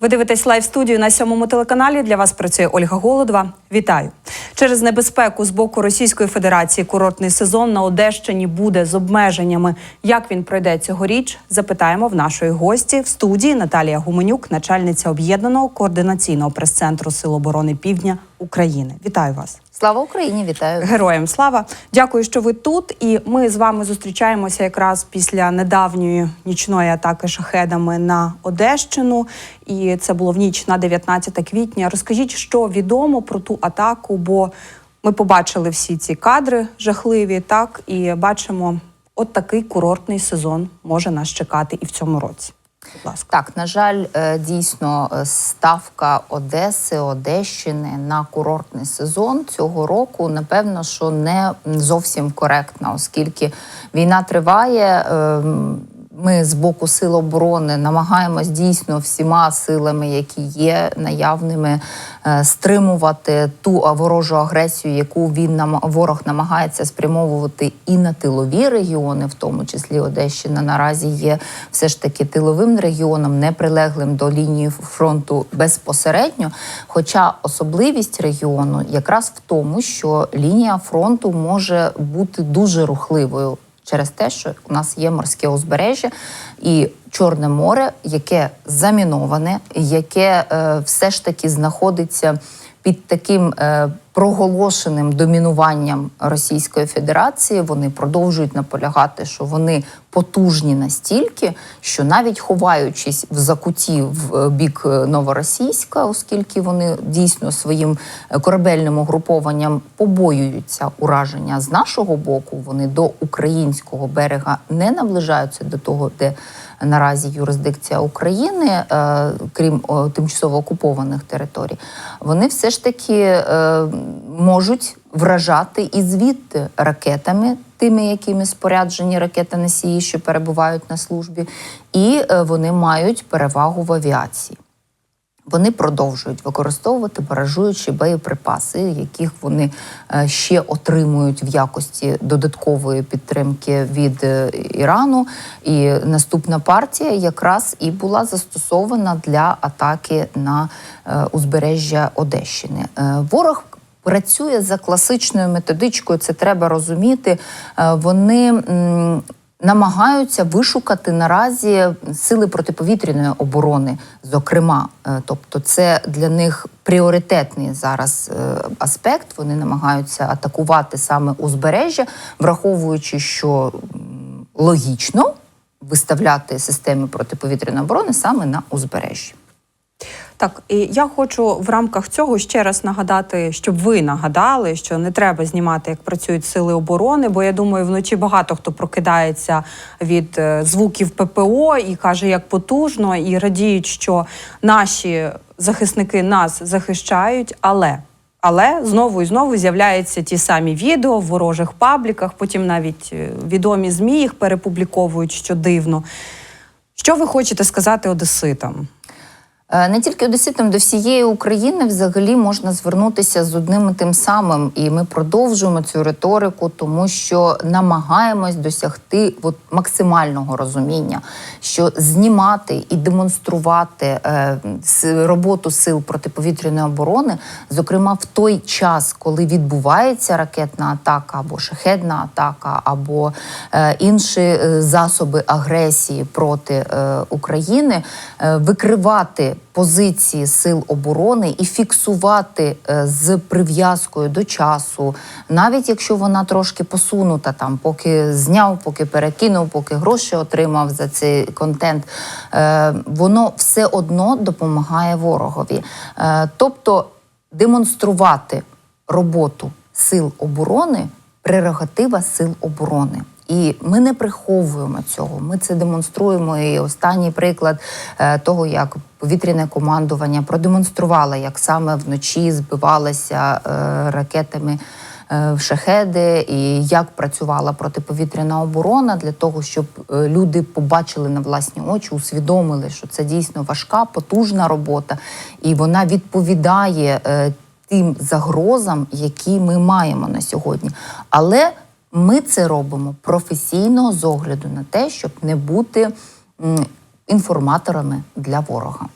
Ви дивитесь лайв студію на сьомому телеканалі. Для вас працює Ольга Голодова. Вітаю через небезпеку з боку Російської Федерації. Курортний сезон на Одещині буде з обмеженнями. Як він пройде цьогоріч? Запитаємо в нашої гості в студії Наталія Гуменюк, начальниця об'єднаного координаційного прес-центру Сил оборони Півдня України. Вітаю вас. Слава Україні! Вітаю! Героям слава! Дякую, що ви тут. І ми з вами зустрічаємося якраз після недавньої нічної атаки шахедами на Одещину. І це було в ніч на 19 квітня. Розкажіть, що відомо про ту атаку, бо ми побачили всі ці кадри жахливі, так і бачимо, от такий курортний сезон може нас чекати і в цьому році. Будь ласка. Так, на жаль, е, дійсно е, ставка Одеси, Одещини на курортний сезон цього року, напевно, що не зовсім коректна, оскільки війна триває. Ми з боку сил оборони намагаємось дійсно всіма силами, які є наявними, е, стримувати ту ворожу агресію, яку він нам ворог намагається спрямовувати і на тилові регіони, в тому числі Одещина наразі є все ж таки тиловим регіоном, не прилеглим до лінії фронту безпосередньо. Хоча особливість регіону якраз в тому, що лінія фронту може бути дуже рухливою через те, що у нас є морське узбережжя і Чорне море, яке заміноване, яке е, все ж таки знаходиться під таким е, проголошеним домінуванням Російської Федерації. Вони продовжують наполягати, що вони потужні настільки, що навіть ховаючись в закуті в е, бік е, новоросійська, оскільки вони дійсно своїм е, корабельним угрупованням побоюються ураження з нашого боку, вони до українського берега не наближаються до того, де наразі юрисдикція України, е, крім тимчасово окупованих територій, вони все ж таки е, можуть вражати і звідти ракетами, тими, якими споряджені ракети-носії, що перебувають на службі, і е, вони мають перевагу в авіації. Вони продовжують використовувати баражуючі боєприпаси, яких вони е, ще отримують в якості додаткової підтримки від е, Ірану. І наступна партія якраз і була застосована для атаки на е, узбережжя Одещини. Ворог працює за класичною методичкою. Це треба розуміти. Вони намагаються вишукати наразі сили протиповітряної оборони, зокрема. Е, Тобто, це для них пріоритетний зараз е, аспект. Вони намагаються атакувати саме узбережжя, враховуючи, що логічно виставляти системи протиповітряної оборони саме на узбережжі. Так, і я хочу в рамках цього ще раз нагадати, щоб ви нагадали, що не треба знімати, як працюють сили оборони, бо я думаю, вночі багато хто прокидається від е, звуків ППО і каже, як потужно, і радіють, що наші захисники нас захищають, але. Але знову і знову з'являються ті самі відео в ворожих пабліках, потім навіть е, відомі ЗМІ їх перепубліковують, що дивно. Що ви хочете сказати одеситам? Е, Не тільки одеситам, до всієї України взагалі можна звернутися з одним і тим самим, і ми продовжуємо цю риторику, тому що намагаємось досягти от максимального розуміння, що знімати і демонструвати е, роботу сил протиповітряної оборони, зокрема в той час, коли відбувається ракетна атака або шахедна атака, або е, інші засоби агресії проти України, викривати позиції сил оборони і фіксувати е, з прив'язкою до часу, навіть якщо вона трошки посунута, там поки зняв, поки перекинув, поки гроші отримав за цей контент, е, воно все одно допомагає ворогові. Е, тобто демонструвати роботу сил оборони прерогатива сил оборони. І ми не приховуємо цього. Ми це демонструємо. І останній приклад е, того, як повітряне командування продемонструвало, як саме вночі збивалися е, ракетами е, шахеди, і як працювала протиповітряна оборона для того, щоб люди побачили на власні очі, усвідомили, що це дійсно важка, потужна робота, і вона відповідає тим загрозам, які ми маємо на сьогодні. Але ми це робимо професійно з огляду на те, щоб не бути інформаторами для ворога.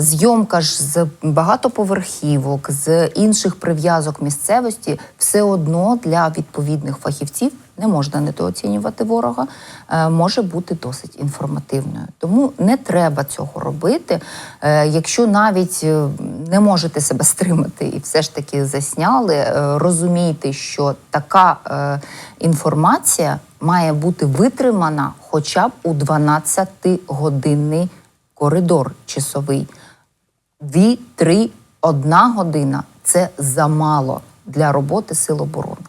Зйомка ж з багатоповерхівок, з інших прив'язок місцевості все одно для відповідних фахівців не можна недооцінювати ворога, е, може бути досить інформативною. Тому не треба цього робити. Е, Якщо навіть е, не можете себе стримати і все ж таки засняли, е, розумійте, що така е, інформація має бути витримана хоча б у 12-годинний коридор часовий. Дві, три, одна година це замало для роботи Сил оборони.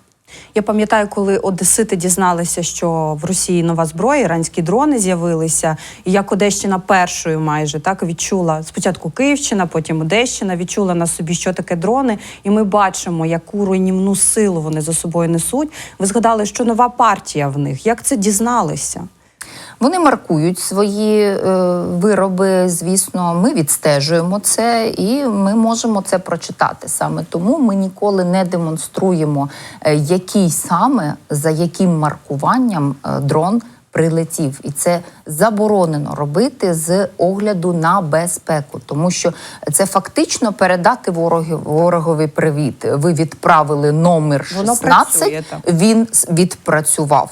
Я пам'ятаю, коли одесити дізналися, що в Росії нова зброя, іранські дрони з'явилися, і як Одещина першою майже так відчула спочатку Київщина, потім Одещина відчула на собі, що таке дрони, і ми бачимо, яку руйнівну силу вони за собою несуть. Ви згадали, що нова партія в них. Як це дізналися? Вони маркують свої е, вироби. Звісно, ми відстежуємо це і ми можемо це прочитати. Саме тому ми ніколи не демонструємо, е, який саме за яким маркуванням е, дрон. Прилетів, і це заборонено робити з огляду на безпеку, тому що це фактично передати вороги ворогові привіт. Ви відправили номер Воно працює. Він відпрацював.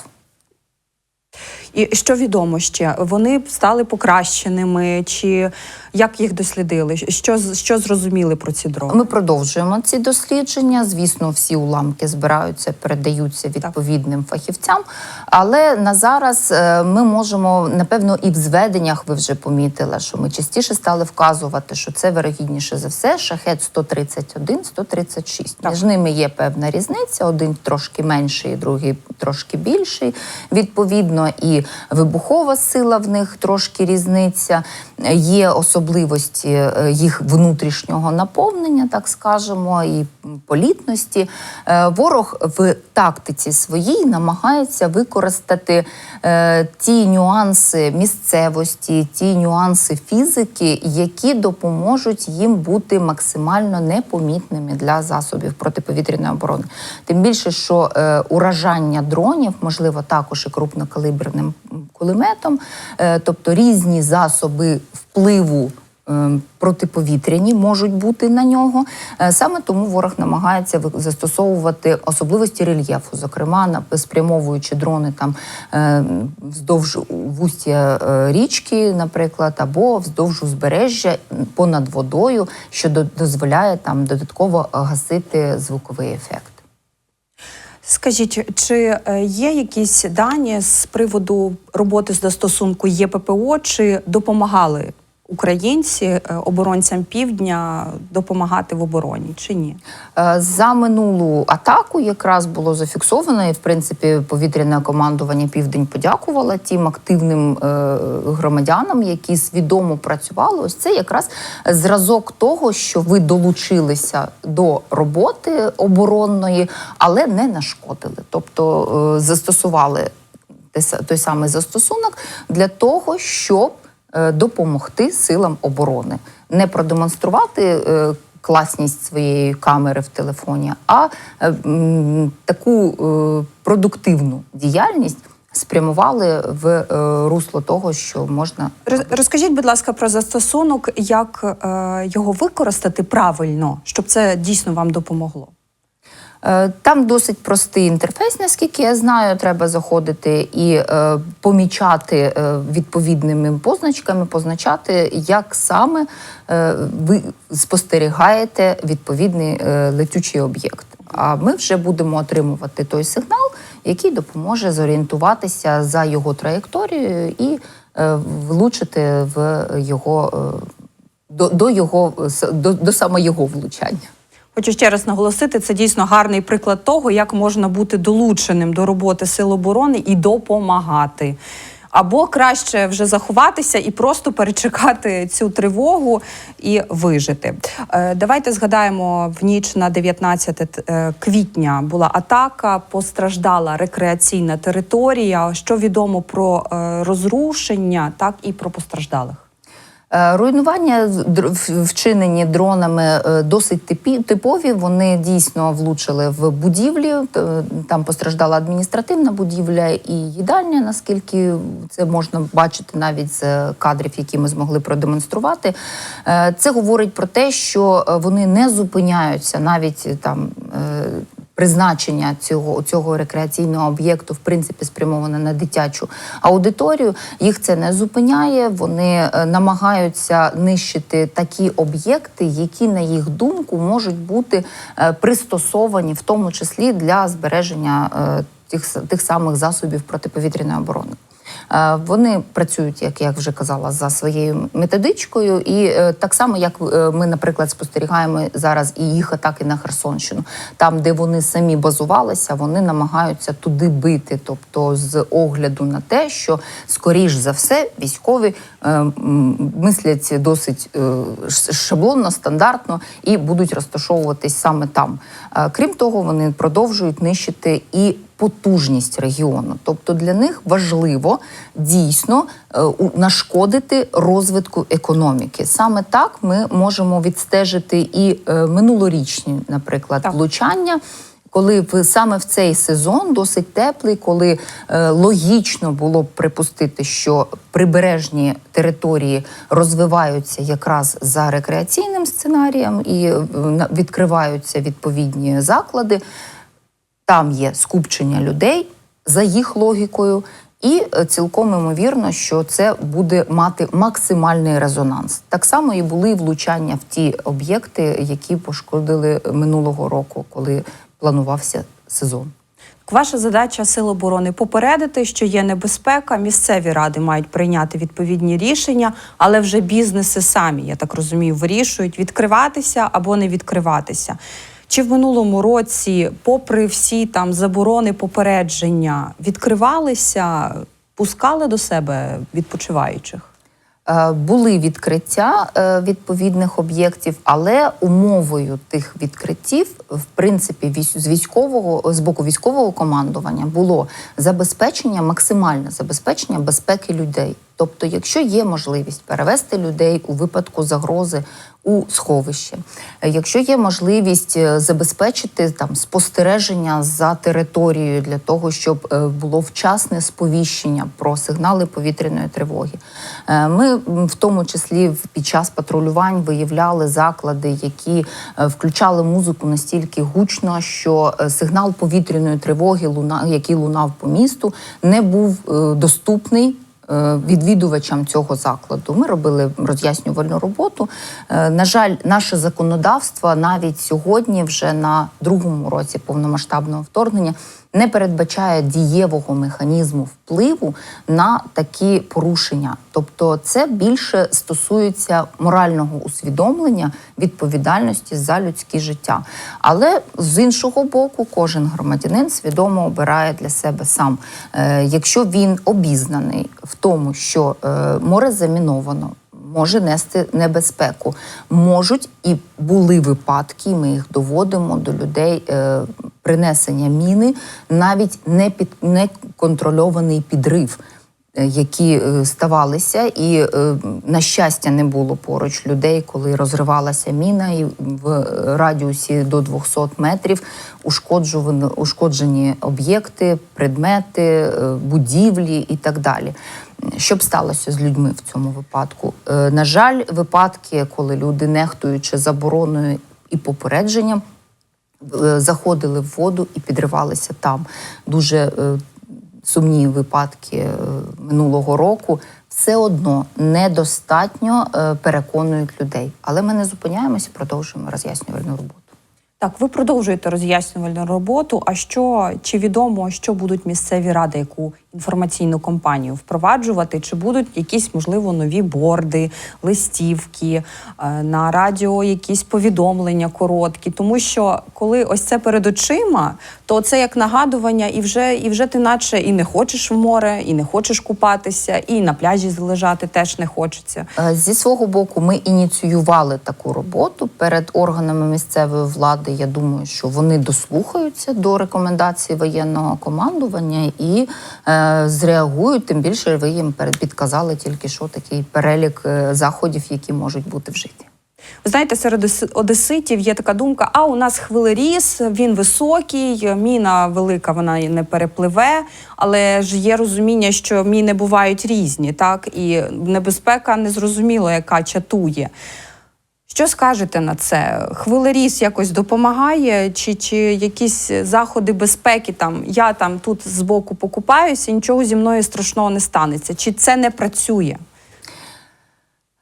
І що відомо ще? Вони стали покращеними, чи як їх дослідили? Що, що зрозуміли про ці дрони? Ми продовжуємо ці дослідження. Звісно, всі уламки збираються, передаються відповідним фахівцям. Але на зараз е, ми можемо, напевно, і в зведеннях ви вже помітили, що ми частіше стали вказувати, що це вирогідніше за все шахет 131, 136. Так. Між ними є певна різниця: один трошки менший, другий трошки більший. Відповідно, і вибухова сила в них трошки різниця. Є особливості е, їх внутрішнього наповнення, так скажемо, і політності. Е, Ворог в тактиці своїй намагається використати е, ті нюанси місцевості, ті нюанси фізики, які допоможуть їм бути максимально непомітними для засобів протиповітряної оборони. Тим більше, що уражання дронів можливо також і крупнокалиберним кулеметом, тобто різні засоби впливу. е, Протиповітряні можуть бути на нього. Е, Саме тому ворог намагається застосовувати особливості рельєфу, зокрема спрямовуючи дрони там е, вздовж вустя е, річки, наприклад, або вздовж узбережжя понад водою, що до- дозволяє там додатково гасити звуковий ефект. Скажіть, чи є якісь дані з приводу роботи з застосунку ЄППО, чи допомагали українці е, оборонцям півдня допомагати в обороні, чи ні? Е, За минулу атаку якраз було зафіксовано, і в принципі повітряне командування Південь подякувало тим активним е, громадянам, які свідомо працювали. Ось це якраз зразок того, що ви долучилися до роботи оборонної, але не нашкодили, тобто застосували той самий застосунок для того, щоб допомогти силам оборони, не продемонструвати. е, Класність своєї камери в телефоні, а е, таку е, продуктивну діяльність спрямували в е, русло того, що можна Розкажіть, будь ласка, про застосунок, як е, його використати правильно, щоб це дійсно вам допомогло. Е, Там досить простий інтерфейс, наскільки я знаю, треба заходити і е, помічати е, відповідними позначками, позначати, як саме е, ви спостерігаєте відповідний е, летючий об'єкт. А ми вже будемо отримувати той сигнал, який допоможе зорієнтуватися за його траєкторією і е, влучити в його е, до, до його до, до саме його влучання. Хочу ще раз наголосити, це дійсно гарний приклад того, як можна бути долученим до роботи сил оборони і допомагати. Або краще вже заховатися і просто перечекати цю тривогу і вижити. Е, Давайте згадаємо в ніч на 19 е, квітня була атака, постраждала рекреаційна територія. Що відомо про е, розрушення, так і про постраждалих. Е, Руйнування вчинені дронами е, досить типові. Вони дійсно влучили в будівлі. Там постраждала адміністративна будівля і їдальня, наскільки це можна бачити навіть з кадрів, які ми змогли продемонструвати. Е, Це говорить про те, що вони не зупиняються навіть там. Призначення цього цього рекреаційного об'єкту в принципі спрямоване на дитячу аудиторію. Їх це не зупиняє. Вони е, намагаються нищити такі об'єкти, які, на їх думку, можуть бути е, пристосовані, в тому числі для збереження е, тих, тих самих засобів протиповітряної оборони. Е, Вони працюють, як я вже казала, за своєю методичкою, і е, так само, як е, ми, наприклад, спостерігаємо зараз і їх атаки на Херсонщину, там, де вони самі базувалися, вони намагаються туди бити. Тобто, з огляду на те, що скоріш за все військові мислять досить шаблонно, стандартно і будуть розташовуватись саме там. Крім того, вони продовжують нищити і потужність регіону. Тобто для них важливо дійсно е, нашкодити розвитку економіки. Саме так ми можемо відстежити і е, минулорічні, наприклад, Так. влучання. Коли в саме в цей сезон досить теплий, коли е, логічно було б припустити, що прибережні території розвиваються якраз за рекреаційним сценарієм і е, відкриваються відповідні заклади, там є скупчення людей за їх логікою, і е, цілком імовірно, що це буде мати максимальний резонанс. Так само і були влучання в ті об'єкти, які пошкодили минулого року, коли планувався сезон. Ваша задача Сил оборони попередити, що є небезпека. Місцеві ради мають прийняти відповідні рішення, але вже бізнеси самі, я так розумію, вирішують відкриватися або не відкриватися. Чи в минулому році, попри всі там заборони, попередження, відкривалися, пускали до себе відпочиваючих? Е, Були відкриття е, відповідних об'єктів, але умовою тих відкриттів, в принципі, з військового з боку військового командування було забезпечення, максимальне забезпечення безпеки людей. Тобто, якщо є можливість перевести людей у випадку загрози у сховище, е, якщо є можливість е, забезпечити там спостереження за територією для того, щоб е, було вчасне сповіщення про сигнали повітряної тривоги. Ми в тому числі під час патрулювань виявляли заклади, які включали музику настільки гучно, що сигнал повітряної тривоги, який лунав по місту, не був доступний відвідувачам цього закладу. Ми робили роз'яснювальну роботу. Е, На жаль, наше законодавство навіть сьогодні, вже на другому році повномасштабного вторгнення, не передбачає дієвого механізму впливу на такі порушення. Тобто, це більше стосується морального усвідомлення відповідальності за людське життя. Але з іншого боку, кожен громадянин свідомо обирає для себе сам. Е, якщо він обізнаний в тому, що е, море заміновано. Може нести небезпеку. Можуть і були випадки, ми їх доводимо до людей е, принесення міни, навіть не під неконтрольований підрив, які е, ставалися, і е, на щастя не було поруч людей, коли розривалася міна, і в радіусі до 200 метрів ушкоджені об'єкти, предмети, е, будівлі і так далі. Що б сталося з людьми в цьому випадку? Е, На жаль, випадки, коли люди, нехтуючи забороною і попередженням, е, заходили в воду і підривалися там. Дуже е, сумні випадки е, минулого року. Все одно недостатньо е, переконують людей. Але ми не зупиняємося, продовжуємо роз'яснювальну роботу. Так, ви продовжуєте роз'яснювальну роботу. А що чи відомо, що будуть місцеві ради, яку інформаційну кампанію впроваджувати? Чи будуть якісь можливо нові борди, листівки е, на радіо, якісь повідомлення короткі? Тому що коли ось це перед очима, то це як нагадування, і вже і вже ти наче і не хочеш в море, і не хочеш купатися, і на пляжі лежати теж не хочеться. Е, Зі свого боку, ми ініціювали таку роботу перед органами місцевої влади. Влади, я думаю, що вони дослухаються до рекомендацій воєнного командування і е, зреагують. Тим більше ви їм підказали тільки що такий перелік е, заходів, які можуть бути вжиті. Ви знаєте, серед одеситів є така думка: а у нас хвилеріс, він високий, міна велика, вона не перепливе. Але ж є розуміння, що міни бувають різні, так і небезпека незрозуміло, яка чатує. Що скажете на це? Хвилеріс якось допомагає, чи, чи якісь заходи безпеки? Там я там тут збоку покупаюся, і нічого зі мною страшного не станеться. Чи це не працює?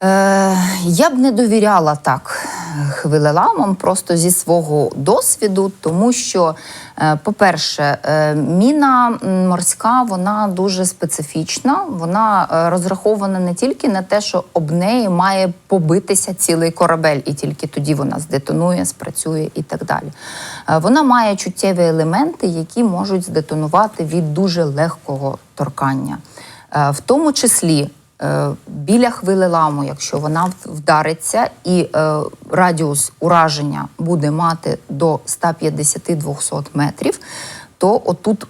Е, я б не довіряла так хвилеламам просто зі свого досвіду, тому що, е, по-перше, е, міна морська вона дуже специфічна. Вона е, розрахована не тільки на те, що об неї має побитися цілий корабель, і тільки тоді вона здетонує, спрацює і так далі. Вона має чуттєві елементи, які можуть здетонувати від дуже легкого торкання. В тому числі е, біля хвилеламу, якщо вона вдариться і е, радіус ураження буде мати до 150-200 метрів, то отут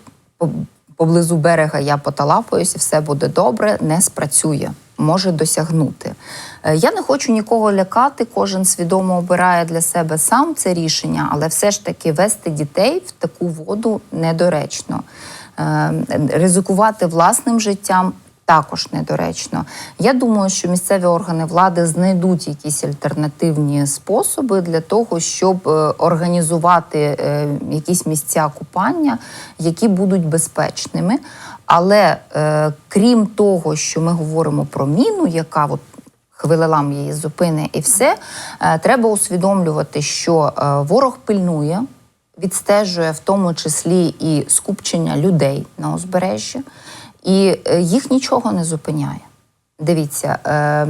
поблизу берега я поталапаюся, все буде добре, не спрацює. Може досягнути. Е, Я не хочу нікого лякати, кожен свідомо обирає для себе сам це рішення, але все ж таки вести дітей в таку воду недоречно. Е, Ризикувати власним життям також недоречно. Я думаю, що місцеві органи влади знайдуть якісь альтернативні способи для того, щоб е, організувати е, якісь місця купання, які будуть безпечними. Але е, крім того, що ми говоримо про міну, яка от хвилелам її зупини, і все, треба усвідомлювати, що ворог пильнує, відстежує в тому числі і скупчення людей на узбережжі, і е, їх нічого не зупиняє. Дивіться, е,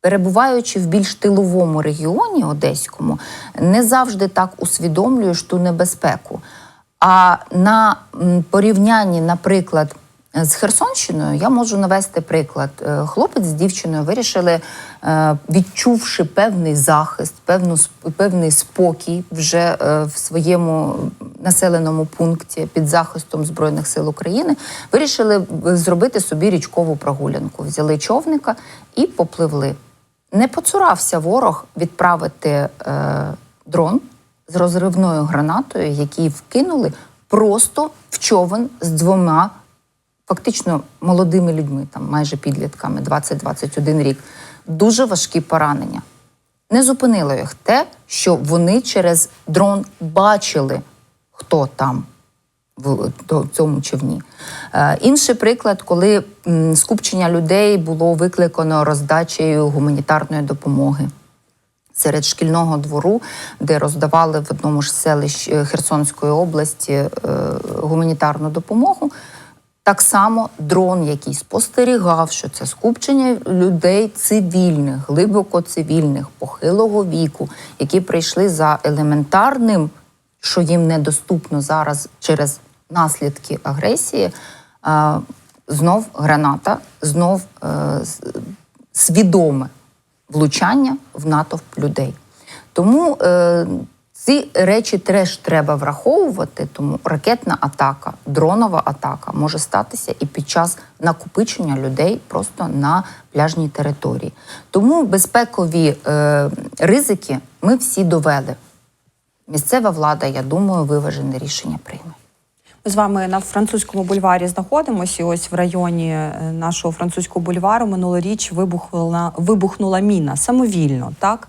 перебуваючи в більш тиловому регіоні одеському, не завжди так усвідомлюєш ту небезпеку. А на порівнянні, наприклад, з Херсонщиною, я можу навести приклад. Е, Хлопець з дівчиною вирішили, е, відчувши певний захист, певну певний спокій вже в своєму населеному пункті під захистом Збройних сил України, вирішили е, зробити собі річкову прогулянку. Взяли човника і попливли. Не поцурався ворог відправити е, дрон з розривною гранатою, який вкинули просто в човен з двома фактично молодими людьми, там майже підлітками, 20-21 рік. Дуже важкі поранення. Не зупинило їх те, що вони через дрон бачили, хто там в цьому човні. Е, інший приклад, коли скупчення людей було викликано роздачею гуманітарної допомоги серед шкільного двору, де роздавали в одному ж селищ е, Херсонської області е, гуманітарну допомогу. Так само дрон, який спостерігав, що це скупчення людей цивільних, глибоко цивільних, похилого віку, які прийшли за елементарним, що їм недоступно зараз через наслідки агресії. Знов граната, знов е, свідоме влучання в натовп людей. Тому е, ці речі теж треба враховувати, тому ракетна атака, дронова атака може статися і під час накопичення людей просто на пляжній території. Тому безпекові е, ризики ми всі довели. Місцева влада, я думаю, виважене рішення прийме. Ми з вами на французькому бульварі знаходимося. Ось в районі е, нашого французького бульвару минулоріч вибухнула, вибухнула міна самовільно, так?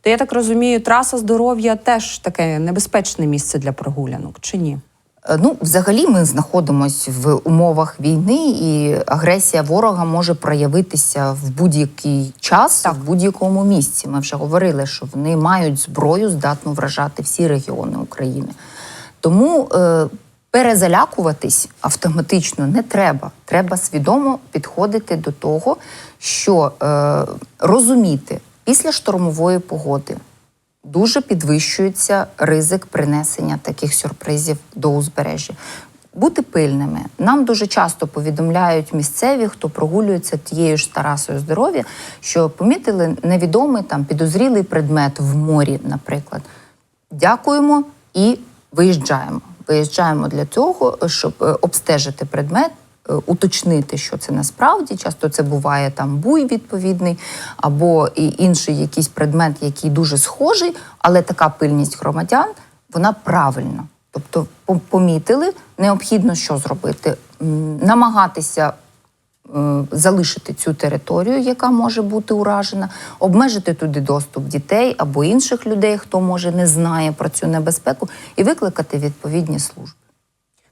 То я так розумію, траса здоров'я теж таке небезпечне місце для прогулянок, чи ні? Е, Ну, взагалі, ми знаходимося в умовах війни, і агресія ворога може проявитися в будь-який час, в будь-якому місці. Ми вже говорили, що вони мають зброю, здатну вражати всі регіони України. Тому е, перезалякуватись автоматично не треба. Треба свідомо підходити до того, що е, розуміти після штормової погоди дуже підвищується ризик принесення таких сюрпризів до узбережжя. Бути пильними. Нам дуже часто повідомляють місцеві, хто прогулюється тією ж Тарасою здоров'я, що помітили невідомий там підозрілий предмет в морі, наприклад. дякуємо і виїжджаємо. Виїжджаємо для того, щоб е, обстежити предмет. Е, Уточнити, що це насправді часто це буває там буй відповідний, або і інший якийсь предмет, який дуже схожий, але така пильність громадян вона правильна. Тобто, помітили, необхідно що зробити? Намагатися е, залишити цю територію, яка може бути уражена, обмежити туди доступ дітей або інших людей, хто може не знає про цю небезпеку, і викликати відповідні служби.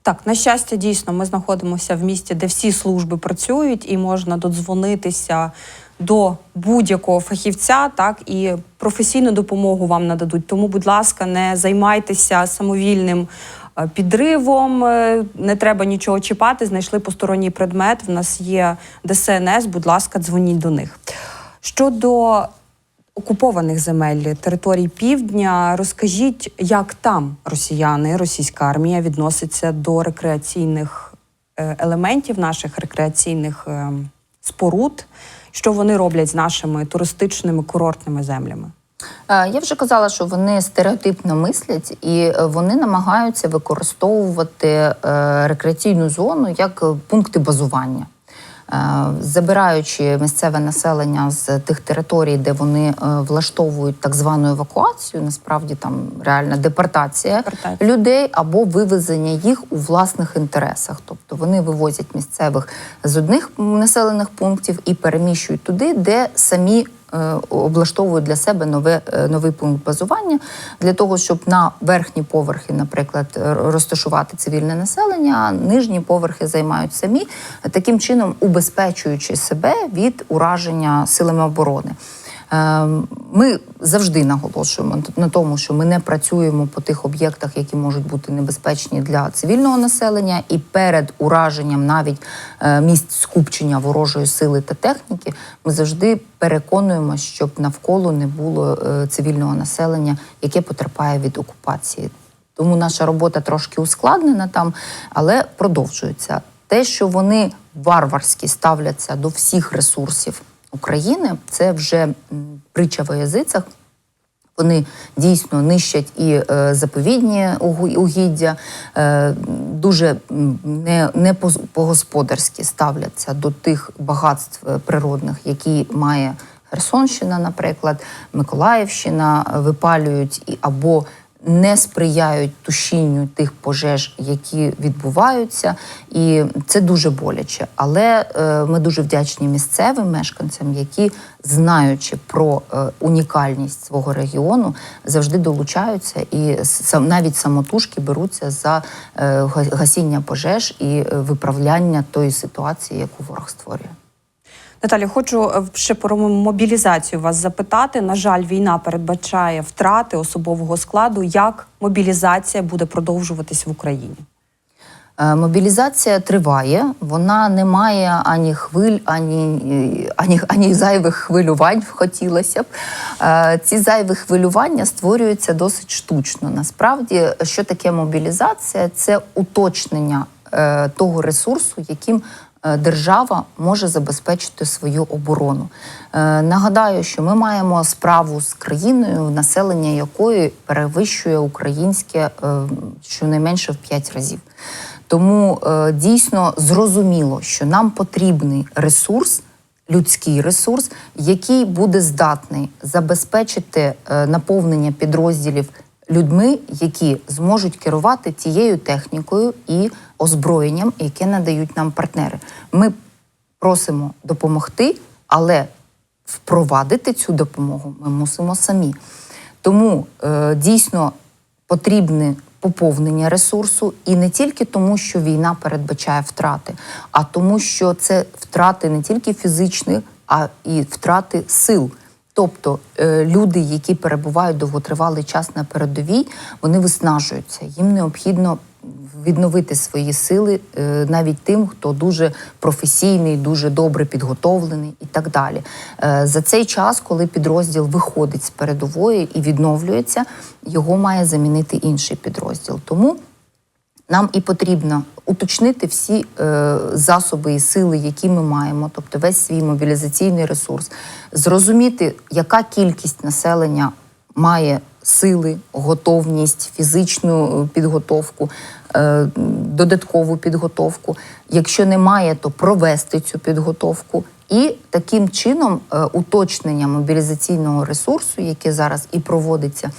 Так, на щастя, дійсно, ми знаходимося в місті, де всі служби працюють, і можна додзвонитися до будь-якого фахівця, так і професійну допомогу вам нададуть. Тому, будь ласка, не займайтеся самовільним е, підривом, е, не треба нічого чіпати. Знайшли посторонній предмет. В нас є ДСНС. Будь ласка, дзвоніть до них. Щодо окупованих земель територій півдня. Розкажіть, як там росіяни, російська армія відноситься до рекреаційних е, елементів наших рекреаційних е, споруд, що вони роблять з нашими туристичними курортними землями? Е, Я вже казала, що вони стереотипно мислять і вони намагаються використовувати рекреаційну зону як пункти базування. Е, Забираючи місцеве населення з тих територій, де вони е, влаштовують так звану евакуацію, насправді там реальна депортація Депортація. людей або вивезення їх у власних інтересах. Тобто вони вивозять місцевих з одних населених пунктів і переміщують туди, де самі облаштовують для себе нове, е, новий пункт базування для того, щоб на верхні поверхи, наприклад, розташувати цивільне населення, а нижні поверхи займають самі, таким чином убезпечуючи себе від ураження силами оборони. Е, Ми завжди наголошуємо на тому, що ми не працюємо по тих об'єктах, які можуть бути небезпечні для цивільного населення, і перед ураженням навіть е, місць скупчення ворожої сили та техніки, ми завжди переконуємо, щоб навколо не було е, цивільного населення, яке потерпає від окупації. Тому наша робота трошки ускладнена там, але продовжується. Те, що вони варварськи ставляться до всіх ресурсів України, це вже притча во язицях. Вони дійсно нищать і е, заповідні угіддя, е, дуже не, не по-господарськи ставляться до тих багатств е, природних, які має Херсонщина, наприклад, Миколаївщина, випалюють або не сприяють тушінню тих пожеж, які відбуваються, і це дуже боляче. Але е, ми дуже вдячні місцевим мешканцям, які, знаючи про е, унікальність свого регіону, завжди долучаються і сам навіть самотужки беруться за е, гасіння пожеж і виправляння тої ситуації, яку ворог створює. Наталі, хочу е, ще про мобілізацію вас запитати. На жаль, війна передбачає втрати особового складу. Як мобілізація буде продовжуватись в Україні? Е, Мобілізація триває, вона не має ані хвиль, ані, ані, ані зайвих хвилювань, хотілося б. Е, Ці зайві хвилювання створюються досить штучно. Насправді, що таке мобілізація? Це уточнення е, того ресурсу, яким е, держава може забезпечити свою оборону. Е, Нагадаю, що ми маємо справу з країною, населення якої перевищує українське е, щонайменше в 5 разів. Тому е, дійсно зрозуміло, що нам потрібний ресурс, людський ресурс, який буде здатний забезпечити е, наповнення підрозділів людьми, які зможуть керувати тією технікою і озброєнням, яке надають нам партнери. Ми просимо допомогти, але впровадити цю допомогу ми мусимо самі. Тому е, дійсно потрібне поповнення ресурсу, і не тільки тому, що війна передбачає втрати, а тому, що це втрати не тільки фізичні, а і втрати сил. Тобто е, люди, які перебувають довготривалий час на передовій, вони виснажуються. Їм необхідно відновити свої сили е, навіть тим, хто дуже професійний, дуже добре підготовлений і так далі. Е, За цей час, коли підрозділ виходить з передової і відновлюється, його має замінити інший підрозділ. Тому нам і потрібно уточнити всі е, засоби і сили, які ми маємо, тобто весь свій мобілізаційний ресурс, зрозуміти, яка кількість населення має сили, готовність, фізичну е, підготовку, е, додаткову підготовку. Якщо немає, то провести цю підготовку. І таким чином е, уточнення мобілізаційного ресурсу, яке зараз і проводиться,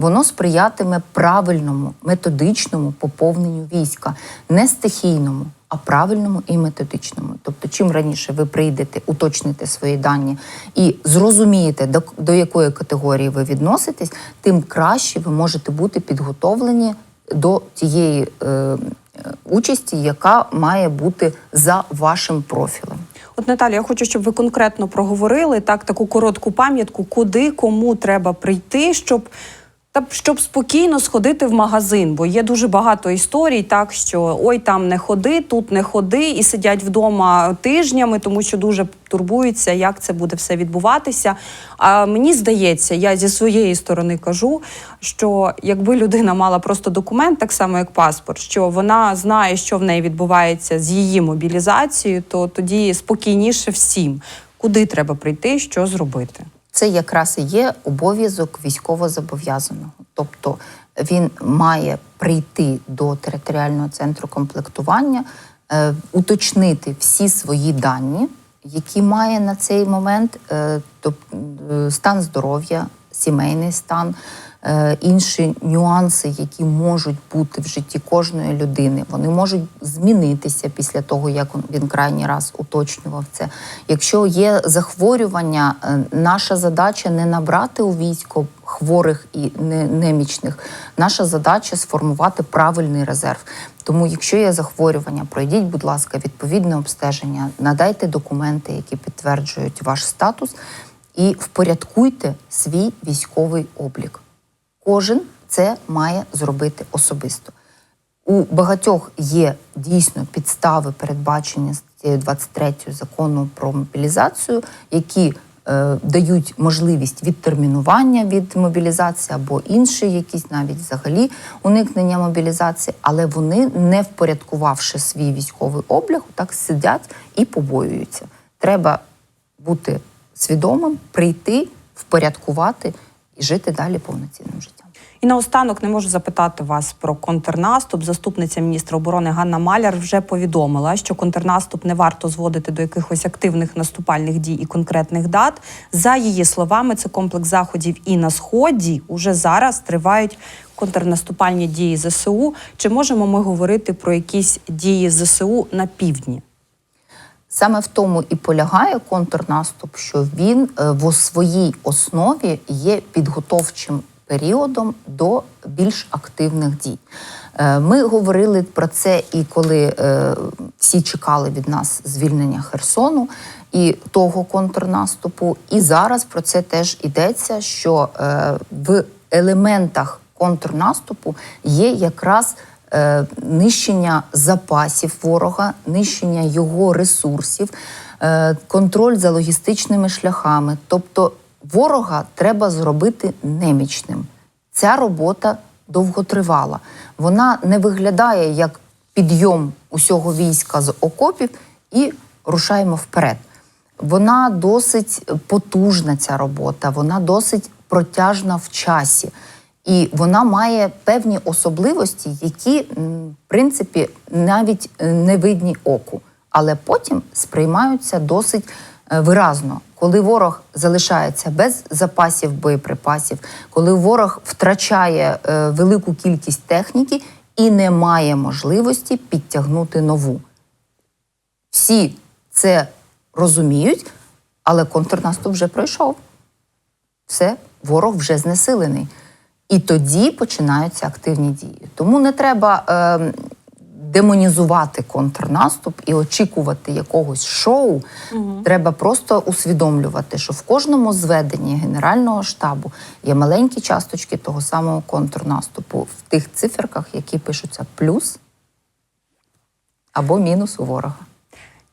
воно сприятиме правильному методичному поповненню війська, не стихійному, а правильному і методичному. Тобто, чим раніше ви прийдете, уточните свої дані і зрозумієте, до, до якої категорії ви відноситесь, тим краще ви можете бути підготовлені до тієї е, е, участі, яка має бути за вашим профілем. От Наталя, я хочу, щоб ви конкретно проговорили так, таку коротку пам'ятку, куди кому треба прийти, щоб. Та щоб спокійно сходити в магазин, бо є дуже багато історій, так що ой, там не ходи, тут не ходи, і сидять вдома тижнями, тому що дуже турбуються, як це буде все відбуватися. А мені здається, я зі своєї сторони кажу, що якби людина мала просто документ, так само як паспорт, що вона знає, що в неї відбувається з її мобілізацією, то тоді спокійніше всім, куди треба прийти, що зробити. Це якраз і є обов'язок військовозобов'язаного. Тобто він має прийти до територіального центру комплектування, е, уточнити всі свої дані, які має на цей момент, е, е, стан здоров'я, сімейний стан. Е, Інші нюанси, які можуть бути в житті кожної людини, вони можуть змінитися після того, як він крайній раз уточнював це. Якщо є захворювання, е, наша задача не набрати у військо хворих і не- немічних. Наша задача сформувати правильний резерв. Тому, якщо є захворювання, пройдіть, будь ласка, відповідне обстеження, надайте документи, які підтверджують ваш статус, і впорядкуйте свій військовий облік. Кожен це має зробити особисто. У багатьох є дійсно підстави, передбачені статтею 23 закону про мобілізацію, які е, дають можливість відтермінування від мобілізації або інші, якісь навіть взагалі уникнення мобілізації, але вони, не впорядкувавши свій військовий облік, так сидять і побоюються. Треба бути свідомим, прийти, впорядкувати і жити далі повноцінним життям. І наостанок не можу запитати вас про контрнаступ. Заступниця міністра оборони Ганна Маляр вже повідомила, що контрнаступ не варто зводити до якихось активних наступальних дій і конкретних дат. За її словами, це комплекс заходів і на сході уже зараз тривають контрнаступальні дії ЗСУ. Чи можемо ми говорити про якісь дії ЗСУ на півдні? Саме в тому і полягає контрнаступ, що він е, в своїй основі є підготовчим періодом до більш активних дій. Е, Ми говорили про це і коли е, всі чекали від нас звільнення Херсону і того контрнаступу. І зараз про це теж йдеться, що в елементах контрнаступу є якраз нищення запасів ворога, нищення його ресурсів, е, контроль за логістичними шляхами. Тобто ворога треба зробити немічним. Ця робота довготривала. Вона не виглядає як підйом усього війська з окопів і рушаємо вперед. Вона досить потужна, ця робота, вона досить протяжна в часі. І вона має певні особливості, які, в принципі, навіть е, не видні оку, але потім сприймаються досить е, виразно. Коли ворог залишається без запасів боєприпасів, коли ворог втрачає е, велику кількість техніки і не має можливості підтягнути нову. Всі це розуміють, але контрнаступ вже пройшов. Все, ворог вже знесилений. І тоді починаються активні дії. Тому не треба е, демонізувати контрнаступ і очікувати якогось шоу. Треба просто усвідомлювати, що в кожному зведенні Генерального штабу є маленькі часточки того самого контрнаступу в тих циферках, які пишуться плюс або мінус у ворога.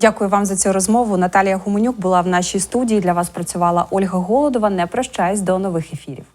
Дякую вам за цю розмову. Наталія Гуменюк була в нашій студії. Для вас працювала Ольга Голодова. Не прощаюсь до нових ефірів.